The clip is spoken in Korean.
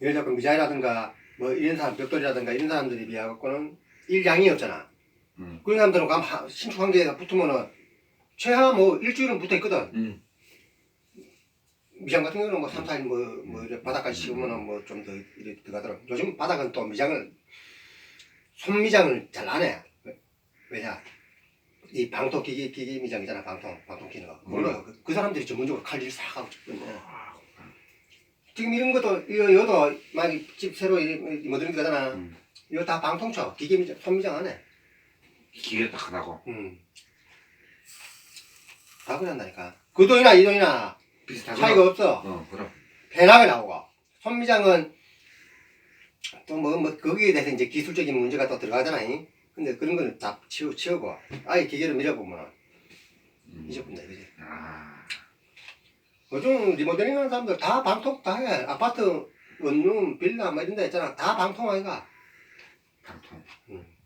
예를 들어 미자이라든가 뭐 이런 사람 벽돌이라든가 이런 사람들이 비해 갖고는 일량이 없잖아. 음. 그런 사람들은 감 하- 신축 관계가 붙으면은 최하 뭐 일주일은 붙어 있거든. 음. 미장 같은 경우는 뭐 3, 4일 뭐, 뭐 이렇게 바닥까지 씌우면은 뭐 좀더 이렇게 들어가더라고. 요즘 바닥은 또 미장을 손미장을 잘 안 해. 왜- 왜냐? 이 방통 기기 기기 미장이잖아 방통 방통 기는 거. 몰라요. 그, 그 사람들이 전문적으로 칼질 싹 하고 있거든요. 지금 이런 것도 이거 여도 만약 집 새로 모델링 거잖아. 음. 이거 다 방통쳐 기계 미장 손미장 안 해. 기계가 딱 하나고. 음. 다 그런다니까. 그 돈이나 이 돈이나 비슷하고. 차이가 없어. 어, 그럼. 편하게 나오고 손미장은 또뭐 뭐 거기에 대해서 이제 기술적인 문제가 또 들어가잖아. 이. 근데 그런 거는 다 치우 치우고 아예 기계로 밀어보면 음. 잊어본다 이거지. 아. 요즘 리모델링 하는 사람들 다 방통 다 해. 아파트 원룸 빌라 뭐 이런 데 있잖아. 다 방통 아이가. 방통. 음.